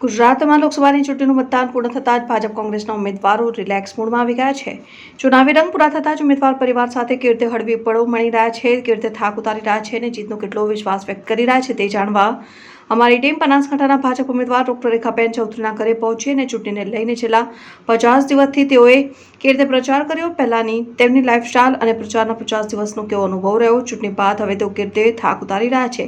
ગુજરાતમાં લોકસભાની ચૂંટણીનું મતદાન પૂર્ણ થતાં જ ભાજપ કોંગ્રેસના ઉમેદવારો રિલેક્સ મૂડમાં આવી ગયા છે. ચુનાવી રંગ પૂરા થતાં જ ઉમેદવાર પરિવાર સાથે કેવી રીતે હળવી પળો મળી રહ્યા છે, કેવી રીતે થાક ઉતારી રહ્યા છે અને જીતનો કેટલો વિશ્વાસ વ્યક્ત કરી રહ્યા છે તે જાણવા અમારી ટીમ બનાસકાંઠાના ભાજપ ઉમેદવાર ડોક્ટર રેખાબેન ચૌધરીના ઘરે પહોંચી અને ચૂંટણીને લઈને છેલ્લા પચાસ દિવસથી તેઓએ કેવી રીતે પ્રચાર કર્યો? પહેલાની તેમની લાઇફસ્ટાઇલ અને પ્રચારના પચાસ દિવસનો કેવો અનુભવ રહ્યો? ચૂંટણી બાદ હવે તેઓ કેવી રીતે થાક ઉતારી રહ્યા છે?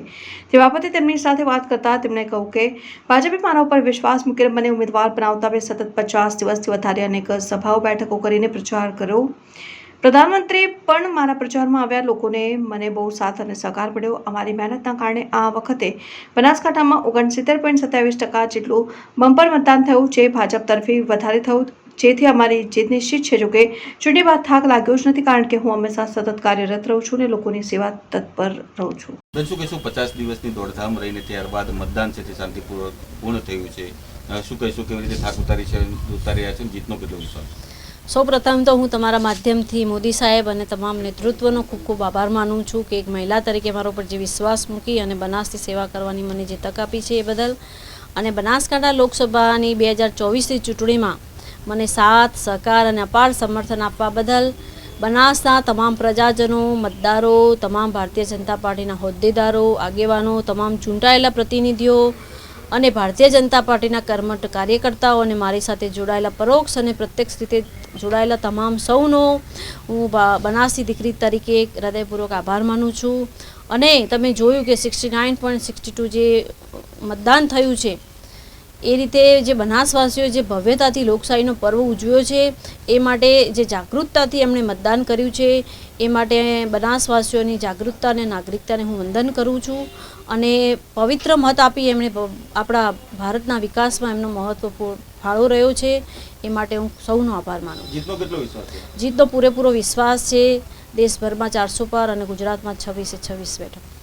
તે બાબતે તેમની સાથે વાત કરતા તેમણે કહ્યું કે, ભાજપે મારા ઉપર વિશ્વાસ મૂકીને મને ઉમેદવાર બનાવતા મેં સતત પચાસ દિવસથી વધારે અનેક સભાઓ, બેઠકો કરીને પ્રચાર કર્યો. પ્રધાનમંત્રી પણ મારા પ્રચારમાં આવ્યા. લોકોને મને બહુ સાથ અને સહકાર મળ્યો. અમારી મહેનતના કારણે આ વખતે બનાસકાંઠામાં ઓગણસિત્તેર પોઈન્ટ સત્યાવીસ ટકા જેટલું બમ્પર મતદાન થયું, જે ભાજપ તરફી વધારે થયું. જેથી અમારી જીત નિશ્ચિત છે. જોકે ચૂંટણી બાદ થાક લાગ્યો જ નથી, કારણ કે હું હંમેશા સતત કાર્યરત રહું છું અને લોકોની સેવા તત્પર રહું છું. બેન શું કહીશું, પચાસ દિવસની દોડધામ રહીને ત્યારબાદ મતદાન છે તે શાંતિપૂર્વક પૂર્ણ થયું છે. શું કહીશું, કેવી રીતે થાક ઉતારી છે ઉતારી રહ્યા છે, જીતનો કેટલો વિશ્વાસ સૌપ્રથમ તો હું તમારા માધ્યમથી મોદી સાહેબ અને તમામ નેતૃત્વનો ખૂબ ખૂબ આભાર માનું છું કે એક મહિલા તરીકે મારા ઉપર જે વિશ્વાસ મૂકી અને બનાસની સેવા કરવાની મને જે તક આપી છે એ બદલ. અને બનાસકાંઠા લોકસભાની બે હજાર ચોવીસની ચૂંટણીમાં મને સાથ, સહકાર અને અપાર સમર્થન આપવા બદલ બનાસના તમામ પ્રજાજનો, મતદારો, તમામ ભારતીય જનતા પાર્ટીના હોદ્દેદારો, આગેવાનો, તમામ ચૂંટાયેલા પ્રતિનિધિઓ અને ભારતીય જનતા પાર્ટીના કર્મઠ કાર્યકર્તાઓ અને મારી સાથે જોડાયેલા પરોક્ષ અને પ્રત્યક્ષ રીતે જોડાયેલા તમામ સૌનો હું બનાસી દીકરી તરીકે હૃદયપૂર્વક આભાર માનું છું. અને તમે જોયું કે sixty nine point sixty two જે મતદાન થયું છે એ રીતે જે બનાસવાસીઓ જે ભવ્યતાથી લોકશાહીનો પર્વ ઉજવ્યો છે એ માટે જે જાગૃતતાથી એમણે મતદાન કર્યું છે એ માટે બનાસવાસીઓની જાગૃતતા અને નાગરિકતાને હું વંદન કરું છું અને પવિત્ર મત આપી એમણે આપણા ભારતના વિકાસમાં એમનો મહત્વપૂર્ણ ફાળો રહ્યો છે એ માટે હું સૌનો આભાર માનું જીતનો કેટલો વિશ્વાસ જીતનો પૂરેપૂરો વિશ્વાસ છે દેશભરમાં ચારસો પાર અને ગુજરાતમાં છવ્વીસે છવ્વીસ બેઠક.